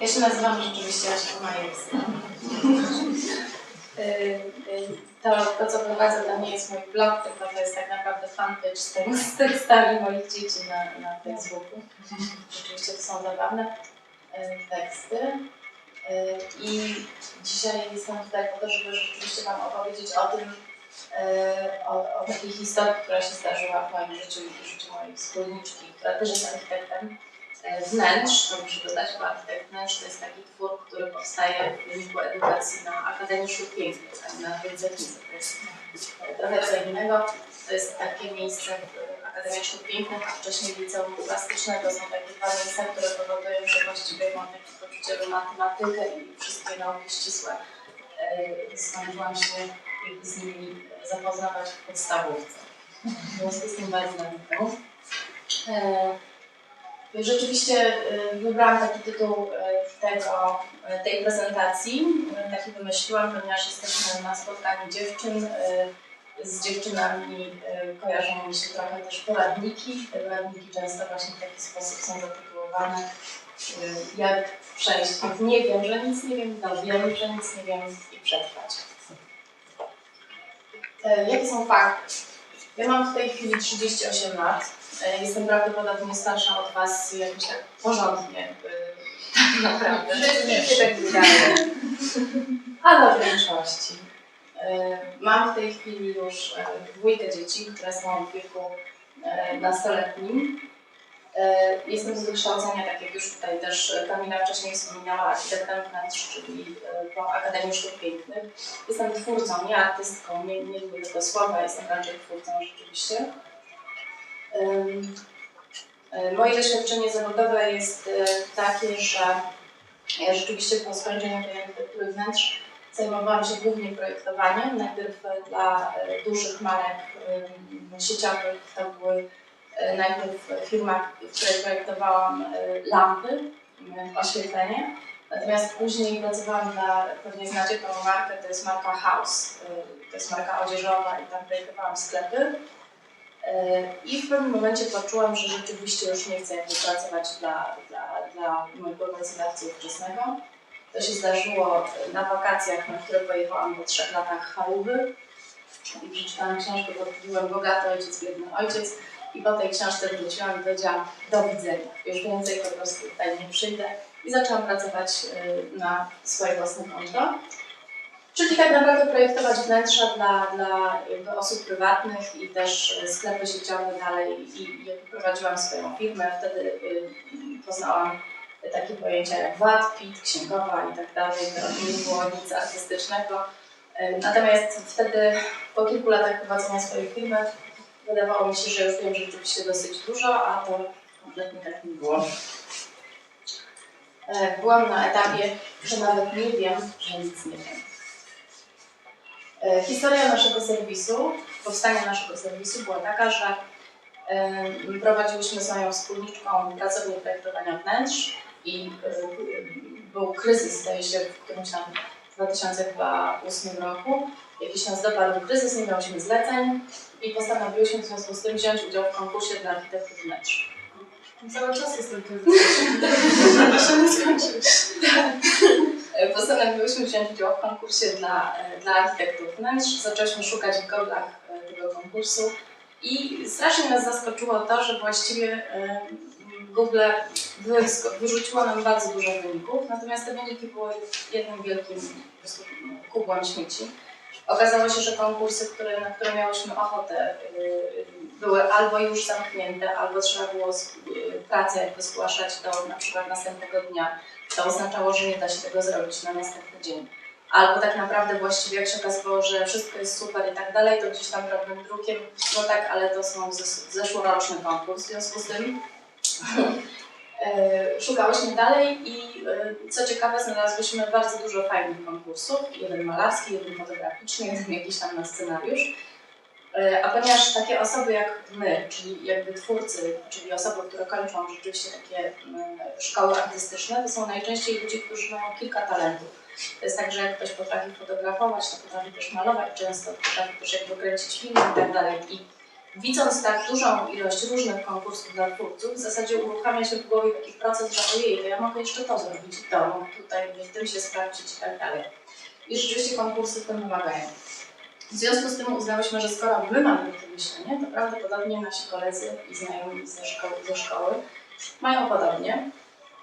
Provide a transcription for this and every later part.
Ja się nazywam rzeczywiście Asia Majewska. Y, y, To, to, co prowadzę, to nie jest mój blog, tylko to jest tak naprawdę fanpage z, tego, z tekstami moich dzieci na, na Facebooku. Rzeczywiście to są zabawne y, teksty. I dzisiaj jestem tutaj po to, żeby rzeczywiście Wam opowiedzieć o tym, o, o takiej historii, która się zdarzyła w moim życiu i w życiu mojej wspólniczki, która też jest architektem wnętrz, to muszę dodać, bo architekt wnętrz to jest taki twór, który powstaje w wyniku edukacji na Akademii Sztuk Pięknych, na Wiedzetnicy. To jest e, trochę co innego. To jest takie miejsce w Akademii Sztuk Pięknych, a wcześniej Liceum Plastyczne. To są takie dwa miejsca, które powodują, że właściwie mam takie poczucie, że matematykę i wszystkie nauki ścisłe e, skończyłam się z nimi zapoznawać w podstawówce. W związku z tym bardzo. E, Rzeczywiście e, wybrałam taki tytuł e, tego, e, tej prezentacji. Taki wymyśliłam, ponieważ jesteśmy na spotkaniu dziewczyn. Z dziewczynami kojarzą mi się trochę też poradniki. Te poradniki często właśnie w taki sposób są zatytułowane. Jak przejść od nie wiem, że nic nie wiem, do wiem, że nic nie wiem i przetrwać. Jakie są fakty? Ja mam w tej chwili 38 lat. E, Jestem prawdopodobnie starsza od Was jakoś tak porządnie, tak naprawdę. Się tak wydaje. Ale w większości. E, Mam w tej chwili już e, dwójkę dzieci, które są w wieku nastoletnim. Jestem z wykształcenia, tak jak już tutaj też Kamila wcześniej wspominała, architektem wnętrz, czyli po Akademii Sztuk Pięknych. Jestem twórcą, nie artystką, nie, nie lubię tego słowa, jestem raczej twórcą rzeczywiście. Moje doświadczenie zawodowe jest e, takie, że ja rzeczywiście po skończeniu tej architektury wnętrz zajmowałam się głównie projektowaniem. Najpierw e, dla e, dużych marek sieciowych to były najpierw firma, w której projektowałam lampy, oświetlenie. Natomiast później pracowałam dla, pewnie znacie tą markę, to jest marka House, to jest marka odzieżowa i tam projektowałam sklepy. I w pewnym momencie poczułam, że rzeczywiście już nie chcę jakby pracować dla, dla, dla mojego pracodawcy ówczesnego. To się zdarzyło na wakacjach, na które pojechałam po trzech latach chałuby i przeczytałam książkę pod tytułem Bogaty ojciec, biedny ojciec i po tej książce wróciłam i powiedziałam do widzenia, już więcej po prostu tutaj nie przyjdę i zaczęłam pracować y, na swoje własne konto. Czyli tak naprawdę projektować wnętrza dla, dla osób prywatnych i też sklepy sieciowe dalej i jakby prowadziłam swoją firmę. Wtedy y, poznałam takie pojęcia jak VAT, PIT, księgowa i tak dalej. To nie było nic artystycznego. E, Natomiast wtedy po kilku latach prowadzenia swojej firmy wydawało mi się, że już wiem rzeczywiście dosyć dużo, a to kompletnie tak nie było. E, Byłam na etapie, że nawet nie wiem, że nic nie wiem. E, Historia naszego serwisu, powstania naszego serwisu była taka, że prowadziłyśmy z moją wspólniczką pracownię projektowania wnętrz i był kryzys, zdaje się, w którymś tam 2008 roku. Jakiś nas dopadł kryzys, nie miałyśmy zleceń i postanowiłyśmy w związku z tym wziąć udział w konkursie dla architektów wnętrz. Cały czas jestem nie skończyłeś. E, Postanowiłyśmy wziąć udział w konkursie dla, e, dla architektów wnętrz. Zaczęłyśmy szukać w goglach e, tego konkursu i strasznie nas zaskoczyło to, że właściwie e, Google wyrzuciło nam bardzo dużo wyników, natomiast te wyniki były jednym wielkim kubłem śmieci. Okazało się, że konkursy, które, na które miałyśmy ochotę, były albo już zamknięte, albo trzeba było y, pracę jakby zgłaszać do na przykład następnego dnia. To oznaczało, że nie da się tego zrobić na następny dzień. Albo tak naprawdę właściwie jak się okazało, że wszystko jest super i tak dalej, to gdzieś tam drobnym drukiem, no tak, ale to są zes- zeszłoroczny konkurs, w związku z tym e, szukałyśmy dalej i e, co ciekawe znalazłyśmy bardzo dużo fajnych konkursów, jeden malarski, jeden fotograficzny, jeden jakiś tam na scenariusz. E, A ponieważ takie osoby jak my, czyli jakby twórcy, czyli osoby, które kończą rzeczywiście takie mm, szkoły artystyczne, to są najczęściej ludzie, którzy mają kilka talentów. To jest tak, że jak ktoś potrafi fotografować, to potrafi też malować często, potrafi też jakby kręcić filmy i tak dalej. I widząc tak dużą ilość różnych konkursów dla twórców, w zasadzie uruchamia się w głowie taki proces, że ojej, to ja mogę jeszcze to zrobić to, tutaj w tym się sprawdzić i tak dalej. I rzeczywiście konkursy w tym wymagają. W związku z tym uznałyśmy, że skoro my mamy takie myślenie, to prawdopodobnie nasi koledzy i znajomi ze szkoły, ze szkoły mają podobnie.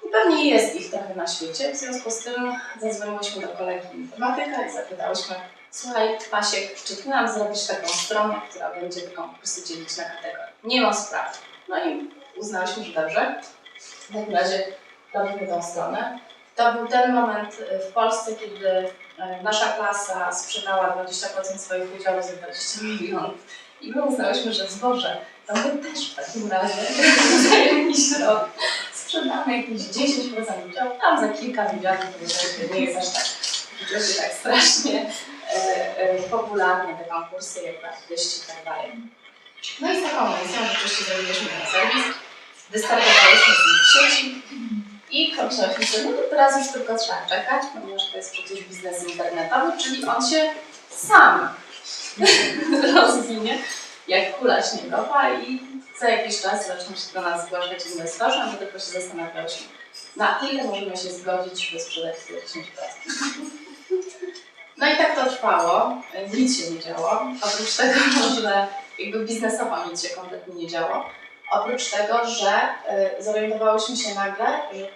I pewnie jest ich trochę na świecie. W związku z tym zadzwoniłyśmy do kolegi informatyka i zapytałyśmy, słuchaj Pasiek, czy ty nam zrobisz taką stronę, która będzie te konkursy dzielić na kategorie? Nie ma spraw. No i uznałyśmy, że dobrze. W takim razie robimy tą stronę. To był ten moment w Polsce, kiedy nasza klasa sprzedała 20% swoich udziałów za 20 milionów. I my uznałyśmy, że zboże, to my też w takim razie jakiś rok sprzedamy jakieś 10% udziałów, tam za kilka milionów, to nie jest aż tak, tak strasznie e, e, popularne te konkursy, jak na wyścig i tak dalej. No i z taką misją rzeczywiście zrobiliśmy ten serwis, wystartowaliśmy z nim w sieci i pomyślałyśmy sobie, no to teraz już tylko trzeba czekać, ponieważ to jest przecież biznes internetowy, czyli on się sam rozwinie jak kula śniegowa i za jakiś czas zaczną się do nas zgłaszać inwestorzy, a my tylko się zastanawiałyśmy, na ile możemy się zgodzić, żeby sprzedać tyle 10%. No i tak to trwało, nic się nie działo, oprócz tego, że jakby biznesowo nic się kompletnie nie działo. Oprócz tego, że y, zorientowałyśmy się nagle, że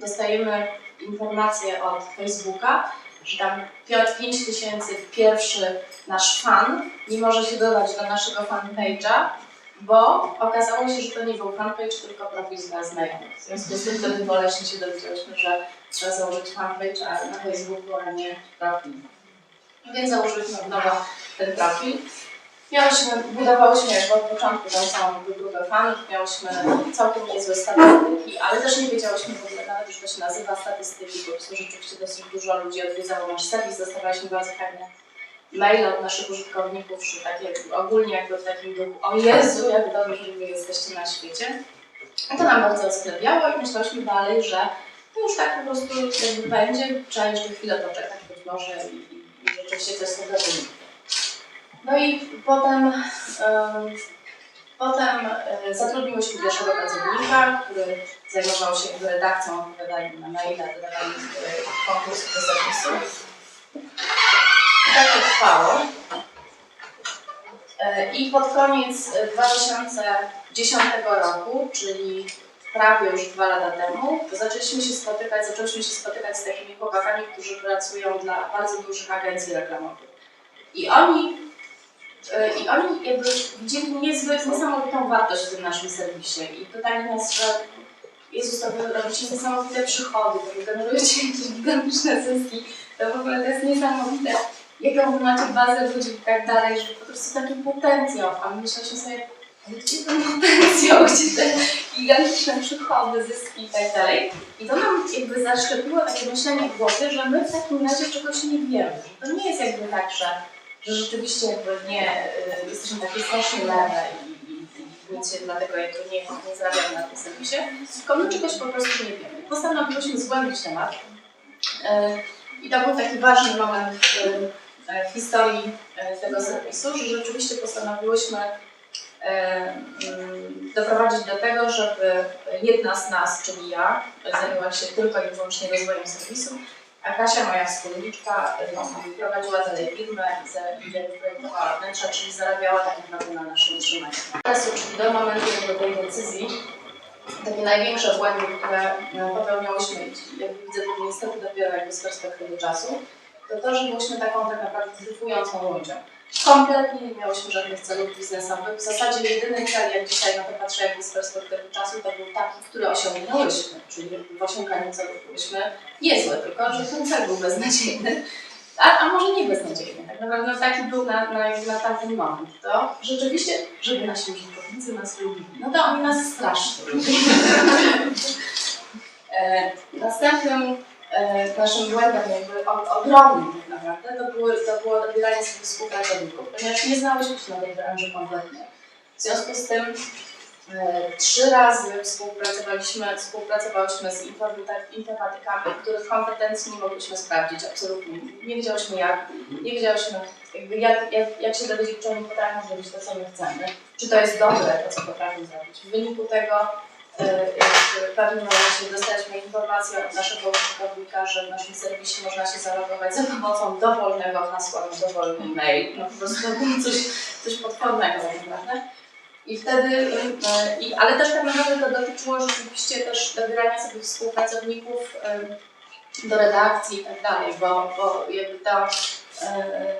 dostajemy informację od Facebooka, że tam Piotr 5000 pierwszy nasz fan nie może się dodać do naszego fanpage'a, bo okazało się, że to nie był fanpage, tylko profil dla znajomych. W związku z tym wtedy boleśnie się dowiedziałyśmy, że trzeba założyć fanpage, a na Facebooku, a nie profil. Więc założyliśmy od nowa ten profil. Miałyśmy, budowałyśmy jakby od początku tą całą grupę fanów, miałyśmy całkiem niezłe statystyki, ale też nie wiedziałyśmy w ogóle nawet, że to się nazywa statystyki, po prostu rzeczywiście dosyć dużo ludzi odwiedzało nasz serwis, dostawaliśmy bardzo fajne maile od naszych użytkowników, że takie ogólnie jakby w takim duchu, o Jezu, jak dobrze, że wy jesteście na świecie. I to nam bardzo sklepiało i myślałyśmy dalej, że to już tak po prostu będzie, trzeba jeszcze chwilę poczekać być może i, i rzeczywiście coś z tego wyniknie. No i potem, em, potem e, zatrudniłyśmy pierwszego pracownika, który zajmował się redakcją, odpowiadaniem na maile, dodawaniem e, konkursów do serwisu. I tak to trwało. E, I pod koniec e, 2010 roku, czyli prawie już dwa lata temu, zaczęliśmy się spotykać, zaczęliśmy się spotykać z takimi chłopakami, którzy pracują dla bardzo dużych agencji reklamowych. I oni, e, i oni jakby widzieli niezły, niesamowitą wartość w tym naszym serwisie. I pytali nas, że Jezus, to wy robicie niesamowite przychody, to wy generujecie jakieś gigantyczne zyski, to w ogóle to jest niesamowite, jaką wy macie bazę ludzi i tak dalej, że po prostu taki potencjał. A my myśleliśmy sobie, gdzie ten potencjał, gdzie te gigantyczne przychody, zyski i tak dalej. I to nam jakby zaszczepiło takie myślenie w głowie, że my w takim razie czegoś nie wiemy. To nie jest jakby tak, że, że rzeczywiście jakby nie, y, jesteśmy takie strasznie lewe i, i, i nic się dlatego jakby nie, nie zarabiamy na tym serwisie, tylko my czegoś po prostu nie wiemy. Postanowiłyśmy zgłębić temat. Y, I to był taki ważny moment w, y, historii tego serwisu, że rzeczywiście postanowiłyśmy mm, doprowadzić do tego, żeby jedna z nas, czyli ja, zajęła się tylko i wyłącznie rozwojem serwisu, a Kasia, moja wspólniczka, no, prowadziła dalej firmę i za- i jakby projektowała wnętrza, czyli zarabiała tak naprawdę na naszym utrzymaniu. Teraz już do momentu jakby tej decyzji, takie największe błędy, które no, popełniałyśmy, i jakby widzę to niestety dopiero jakby z perspektywy czasu, to to, że byliśmy taką tak naprawdę dryfującą łodzią. Kompletnie nie miałyśmy żadnych celów biznesowych. W zasadzie jedyny cel, jak dzisiaj na to patrzę jakby z perspektywy czasu, to był taki, który osiągnęłyśmy, czyli w osiąganiu celów byliśmy niezłe, tylko że ten cel był beznadziejny. A, a może nie beznadziejny, tak naprawdę taki był na, na, na tamten moment. To rzeczywiście, żeby nasi użytkownicy nas lubili. No to oni nas strasznie e, następnym e, naszym błędem jakby ogromnym to, były, to było dobieranie sobie współpracowników, ponieważ nie znałyśmy się na tej branży kompletnie. W związku z tym E, Trzy razy współpracowaliśmy, współpracowałyśmy z informaty- informatykami, których kompetencji nie mogliśmy sprawdzić absolutnie. Nie wiedziałyśmy jak, nie wiedziałyśmy jak, jak, jak się dowiedzieć, czy oni potrafią zrobić to, co my chcemy, czy to jest dobre, to co potrafią zrobić. W wyniku tego w pewnym momencie dostaliśmy informację od naszego użytkownika, że w naszym serwisie można się zalogować za pomocą dowolnego hasła na dowolny mail. No po prostu coś, coś potwornego tak naprawdę. I wtedy, y, i, ale też tak naprawdę to dotyczyło rzeczywiście też dobierania sobie współpracowników y, do redakcji i tak dalej, bo, bo jakby y,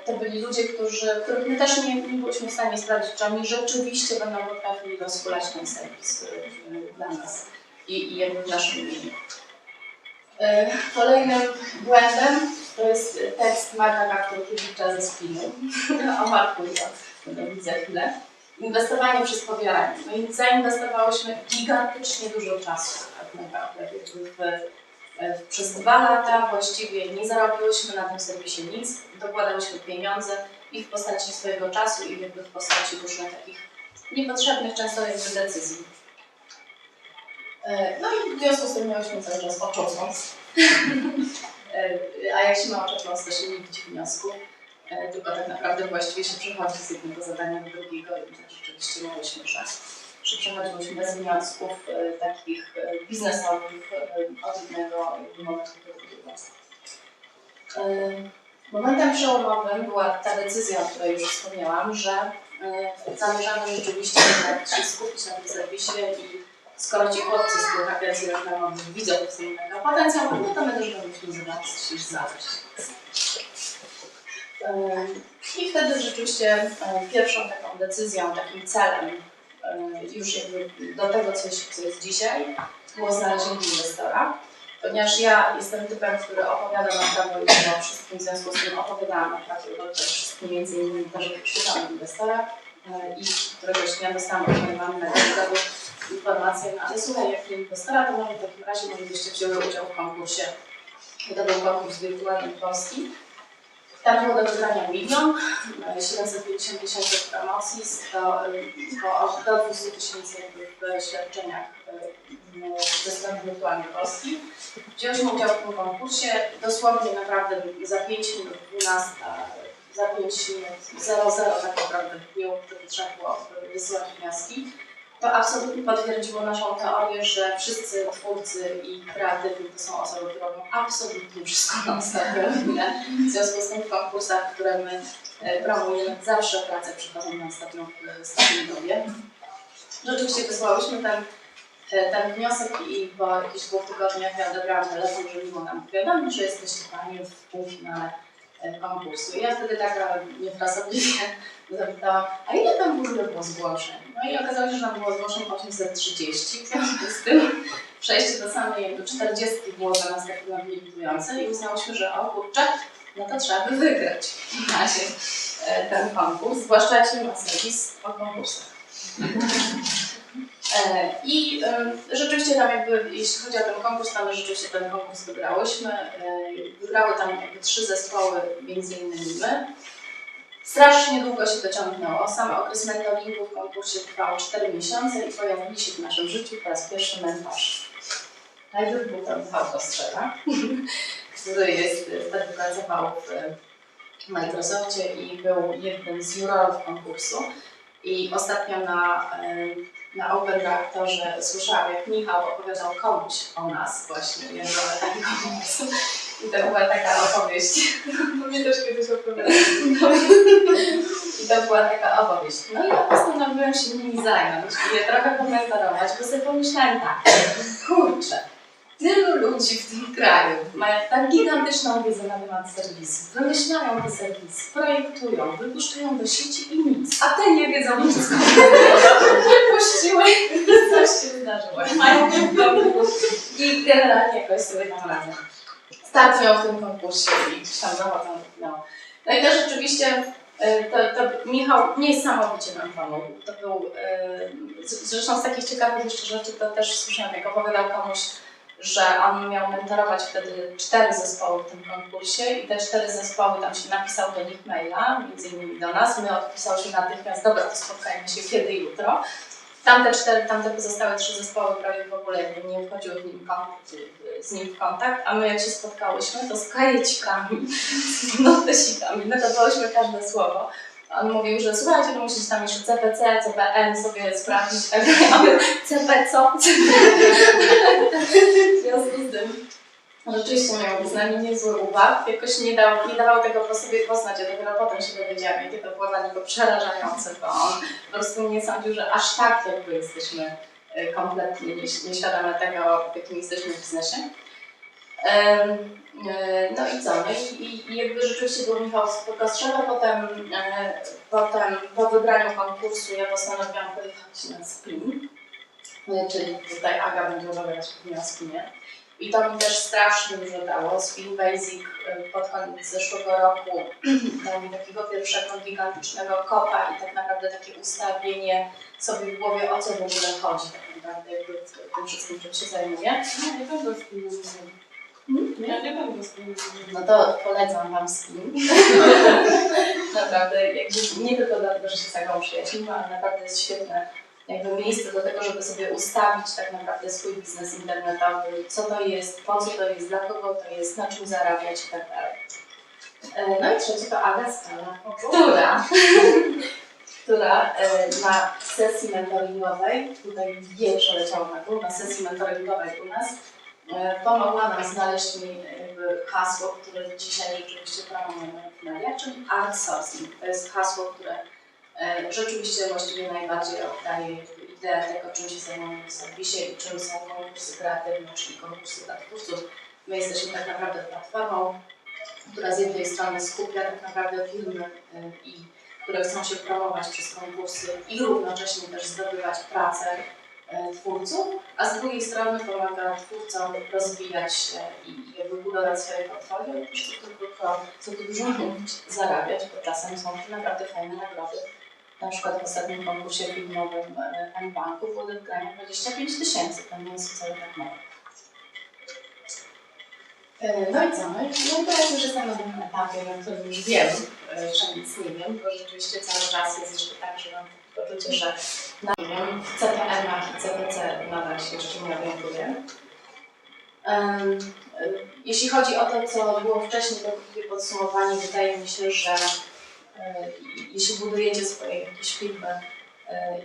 to byli ludzie, którzy, których my też nie, nie byliśmy w stanie sprawdzić, czy oni rzeczywiście będą potrafili rozhulać ten serwis y, dla nas i, i w naszym imieniu. Kolejnym błędem to jest tekst Marka Kapturkiewicza ze spinu. o Marku ja będę widzę chwilę. Inwestowanie przez pobieranie. No i zainwestowałyśmy gigantycznie dużo czasu tak naprawdę. W, przez dwa lata właściwie nie zarobiłyśmy na tym serwisie nic, dokładałyśmy pieniądze i w postaci swojego czasu i jakby w postaci różnych takich niepotrzebnych często jakby decyzji. E, No i w związku z tym miałyśmy cały czas oczosąc. A jak się ma oczosąc, to się nie widzi wniosku. E, tylko tak naprawdę właściwie się przechodzi z jednego zadania do drugiego i tak rzeczywiście miałyśmy, że, że przechodziłyśmy bez wniosków takich e, biznesowych e, od jednego momentu do drugiego. E, momentem przełomowym była ta decyzja, o której już wspomniałam, że zamierzamy rzeczywiście się skupić na tym serwisie i skoro ci chłopcy z tych agencji reklamowych widzą w tego potencjał, no to my też powinniśmy zobaczyć znaleźć. Ym, I wtedy rzeczywiście pierwszą taką decyzją, takim celem, już jakby do tego, co jest, co jest dzisiaj, było znalezienie inwestora. Ponieważ ja jestem typem, który opowiada na prawo i o wszystkim, w związku z tym opowiadałam na prawo też wszystkim, między innymi to, że inwestora e, i któregoś dnia dostałam od mojej na informację, no ale słuchaj, jak inwestora, to może w takim razie moglibyście wzięły udział w konkursie. I to był konkurs wirtualny Polski. Tam było do wygrania milion, e, 750 tysięcy w promocji, 100, e, tylko do 200 tysięcy w świadczeniach e, ze strony wirtualnej Polski. Wzięliśmy udział w tym konkursie, dosłownie naprawdę za 5 minut 12, za 5 minut 00 tak naprawdę w dniu, kiedy trzeba było wysyłać wnioski. To absolutnie potwierdziło naszą teorię, że wszyscy twórcy i kreatywni to są osoby, które robią absolutnie wszystko na ostatnią. W związku z tym w konkursach, które my e, promujemy, zawsze pracę przychodzą na ostatnią w ostatniej dobie. Rzeczywiście wysłałyśmy ten, e, ten wniosek i po jakichś dwóch tygodniach ja odebrałam telefon, że miło nam powiadomić, że jesteście Pani w półfinale e, konkursu. I ja wtedy taka niefrasobliwie zapytałam, a ile tam w ogóle było zgłoszeń? No i okazało się, że tam było zgłoszeń 830, w związku z tym przejście do samej jakby 40 było dla nas takie nobilitujące i uznałyśmy, że o kurczę, no to trzeba by wygrać w razie e, ten konkurs, zwłaszcza się ma serwis o konkursach. E, I e, rzeczywiście tam jakby, jeśli chodzi o ten konkurs, tam rzeczywiście ten konkurs wygrałyśmy. E, Wygrały tam jakby trzy zespoły, między innymi my. Strasznie długo się to ciągnęło. Sam okres mentoringu w konkursie trwał 4 miesiące i pojawili się w naszym życiu po raz pierwszy mentorzy. Najpierw był tam Michał Kostrzela, który jest, wtedy pracował w Microsoftie i był jednym z jurorów konkursu. I ostatnio na, em, na Open Reaktorze słyszałam, jak Michał opowiadał komuś o nas właśnie, nie konkursu. I to była taka opowieść. To mnie też kiedyś opowiadali. I to była taka opowieść. No i ja postanowiłam się nimi zająć i je trochę komentorować, bo sobie pomyślałam tak, kurczę, tylu ludzi w tym kraju mają tak gigantyczną wiedzę na temat serwisu, wymyślają te serwisy, projektują, wypuszczają do sieci i nic, a te nie wiedzą nic. Wypuściły, coś się zdarzyło. I Mają dyplomy i generalnie jakoś sobie tam radzą. Startują w tym konkursie i tam zachodzą do finału. No i też rzeczywiście E, To, to Michał niesamowicie nam pomógł. To był, e, zresztą z takich ciekawych jeszcze rzeczy to też słyszałam, jak opowiadał komuś, że on miał mentorować wtedy cztery zespoły w tym konkursie i te cztery zespoły, tam się napisał do nich maila, między innymi do nas, my odpisałyśmy natychmiast, dobra, to spotkajmy się kiedy jutro. Tamte cztery, tamte pozostałe trzy zespoły prawie w ogóle nie wchodziły w nim kontakt, z nim w kontakt, a my jak się spotkałyśmy, to z kajecikami, z notesikami, notowałyśmy każde słowo. On mówił, że słuchajcie, no musicie tam jeszcze CPC, CPN sobie sprawdzić, CP co? W związku z tym rzeczywiście miał nami niezły uwag, jakoś nie, dał, nie dawał tego po sobie poznać, ja dopiero potem się dowiedziałam, jakie to było dla niego przerażające, bo on po prostu nie sądził, że aż tak jakby jesteśmy e, kompletnie nieś- nieświadome tego, w jakim jesteśmy biznesie. E, No i co? No i, i- i jakby rzeczywiście był Michał Kostrzewa, potem, e, potem po wygraniu konkursu ja postanowiłam pojechać na spin, e, czyli tutaj Aga będzie rozmawiać na spinie. I to mi też strasznie dużo dało. Spin Basic pod koniec zeszłego roku dał mi takiego pierwszego gigantycznego kopa i tak naprawdę takie ustawienie sobie w głowie, o co w ogóle chodzi tak naprawdę w tym wszystkim, czym się zajmuję. Będę z tym Ja nie z tym No to polecam Wam Spin. naprawdę, jakby nie tylko dlatego, że się z taką przyjaciółmi, ale naprawdę jest świetne jakby miejsce do tego, żeby sobie ustawić tak naprawdę swój biznes internetowy, co to jest, po co to jest, dla kogo to jest, na czym zarabiać i tak dalej. E, No i trzecie to Aga Skala, która, która e, na sesji mentoringowej, tutaj wie przeleciał na dół, na sesji mentoringowej u nas, e, pomogła nam znaleźć hasło, które dzisiaj rzeczywiście promujemy w mediach, czyli art sourcing. To jest hasło, które e, rzeczywiście właściwie najbardziej oddaje ideę tego, czym się zajmujemy w serwisie i czym są konkursy kreatywne, czyli konkursy dla twórców. My jesteśmy tak naprawdę platformą, która z jednej strony skupia tak naprawdę firmy e, i które chcą się promować przez konkursy i równocześnie też zdobywać pracę e, twórców, a z drugiej strony pomaga twórcom rozwijać się i jakby budować swoje portfolio co tu tylko, co tu dużo mówić, zarabiać, bo czasem są to naprawdę fajne nagrody. Na przykład w ostatnim konkursie filmowym e, M-Banku było do wygrania 25 tysięcy, to nie jest wcale tak mało. E, No i co? No i no teraz już jestem na tym etapie, na którym już wiem, e, że nic nie wiem, bo rzeczywiście cały czas jest jeszcze tak, że mam poczucie, że na nie wiem, CPM-ach i CPC nadal się jeszcze nie orientuję. E, Jeśli chodzi o to, co było wcześniej, to krótkie podsumowanie, wydaje mi się, że jeśli budujecie swoje jakieś firmy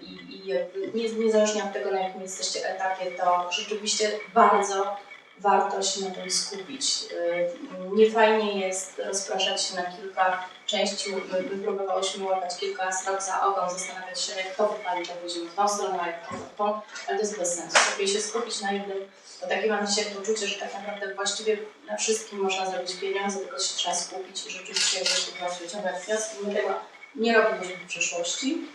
i, i nie, niezależnie od tego, na jakim jesteście etapie, to rzeczywiście bardzo warto się na tym skupić. Y, Nie fajnie jest rozpraszać się na kilka części. My, my próbowałyśmy łapać kilka srok za ogon, zastanawiać się, jak to wypali, to pójdziemy w tą stronę, jak to w tą, ale to jest bez sensu. Lepiej się skupić na jednym, bo takie mam dzisiaj poczucie, że tak naprawdę właściwie na wszystkim można zrobić pieniądze, tylko się trzeba skupić i rzeczywiście jakoś wyciągać wnioski. My tego nie robiliśmy w przeszłości.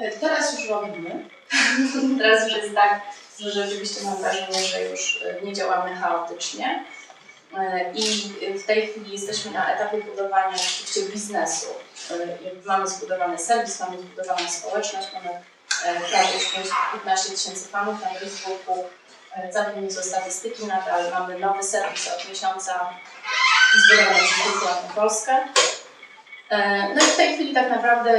Y, Teraz już robimy. Teraz już jest tak, że rzeczywiście mam wrażenie, że już e, nie działamy chaotycznie. E, I w tej chwili jesteśmy na etapie budowania oczywiście biznesu. E, Mamy zbudowany serwis, mamy zbudowaną społeczność, mamy e, prawie już 15 tysięcy fanów na Facebooku. E, Całkiem niezłe statystyki nadal. Mamy nowy serwis od miesiąca zbudowany przez na Polskę. E, No i w tej chwili tak naprawdę,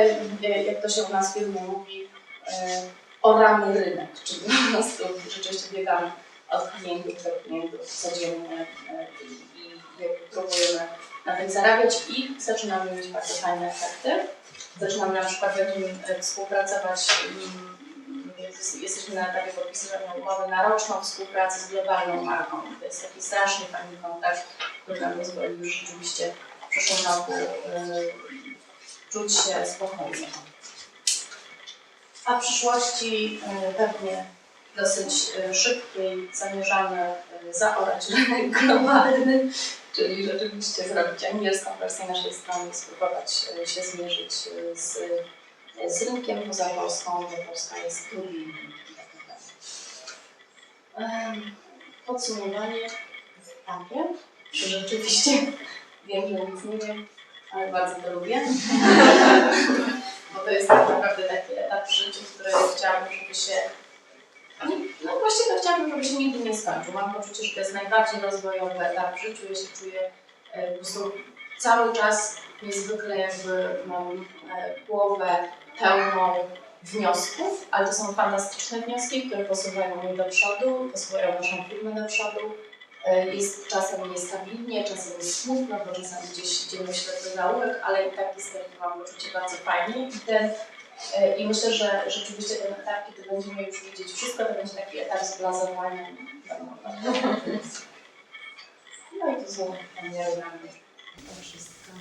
e, jak to się u nas w firmie mówi, e, oramy rynek, czyli po prostu rzeczywiście biegamy od klientów do klientów codziennie i, próbujemy na tym zarabiać i zaczynamy mieć bardzo fajne efekty. Zaczynamy na przykład będziemy e, współpracować, jest- jesteśmy na etapie podpisywania umowy na roczną współpracę z globalną marką. To jest taki strasznie fajny kontakt, który nam pozwoli już rzeczywiście w przyszłym roku e, czuć się spokojnie. A w przyszłości e, pewnie dosyć e, szybkiej zamierzamy zaorać rynek globalny, czyli rzeczywiście zrobić angielską wersję naszej strony spróbować się zmierzyć z, z rynkiem poza Polską, bo Polska jest trudnym Podsumowanie takie, że rzeczywiście wiem, że nic nie wiem, ale bardzo to lubię. Bo to jest tak naprawdę taki etap w życiu, który chciałabym, żeby się. No właściwie chciałabym, żeby się nigdy nie skończył. Mam poczucie, że to jest najbardziej rozwojowy etap w życiu. Ja się czuję e, po prostu cały czas niezwykle jakby mam e, głowę pełną wniosków, ale to są fantastyczne wnioski, które posuwają mnie do przodu, posuwają naszą firmę do przodu. E, Jest czasem niestabilnie, czasem jest smutno, bo czasem gdzieś idziemy ślepy zaułek, ale i tak jest takie, mam poczucie bardzo fajnie. I, ten, e, I myślę, że rzeczywiście ten etap, kiedy będziemy już widzieć wszystko, to będzie taki etap zblazowania. No i to są mnie. To wszystko.